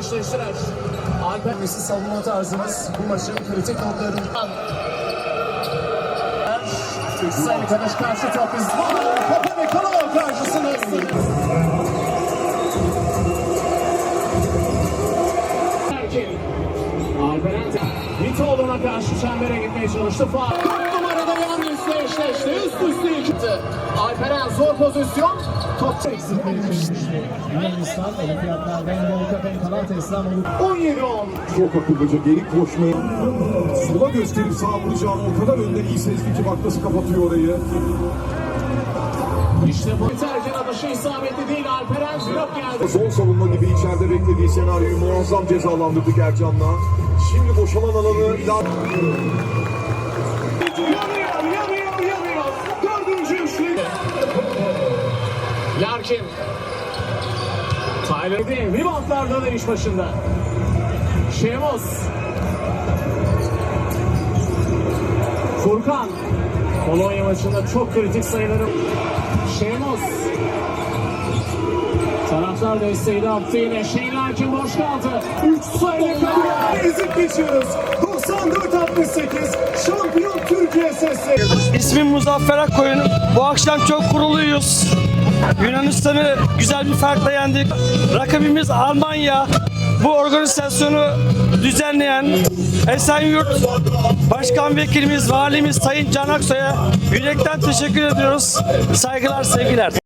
eşleştiler. Alper Messi savunma tarzımız bu maçın kritik noktalarından. Sayın Kadaş karşı top izli. Kafa ve Kalao karşısında Vitoğlu'na karşı çembere gitmeye çalıştı. Faal. 4 numarada yan üstte eşleşti. Üst üste iki. Alperen zor pozisyon. Top eksikleri çözmüştü. Yunanistan olimpiyatlarda en World Cup en kanal teslim olup 17-10. Çok akıllıca geri koşmaya. Sola gösterip sağ vuracağını o kadar önden iyi sezdi ki bak nasıl kapatıyor orayı. İşte bu tercih atışı isabetli değil. Alperen blok geldi. Zor savunma gibi içeride beklediği senaryoyu muazzam cezalandırdık Ercan'la. Şimdi boşalan alanı daha... Larkin. Tyler değil. Reboundlarda da iş başında. Şemos. Furkan. Polonya maçında çok kritik sayıları. Şemos. Taraftar desteği de attı yine. Shane Larkin boş kaldı. 3 sayılı kalıyor. ezip geçiyoruz. 94-68 şampiyon Türkiye sesleri. İsmim Muzaffer Akkoyun. Bu akşam çok gururluyuz. Yunanistan'ı güzel bir farkla yendik. Rakibimiz Almanya. Bu organizasyonu düzenleyen Esenyurt Başkan Vekilimiz, Valimiz Sayın Can Aksoy'a yürekten teşekkür ediyoruz. Saygılar, sevgiler.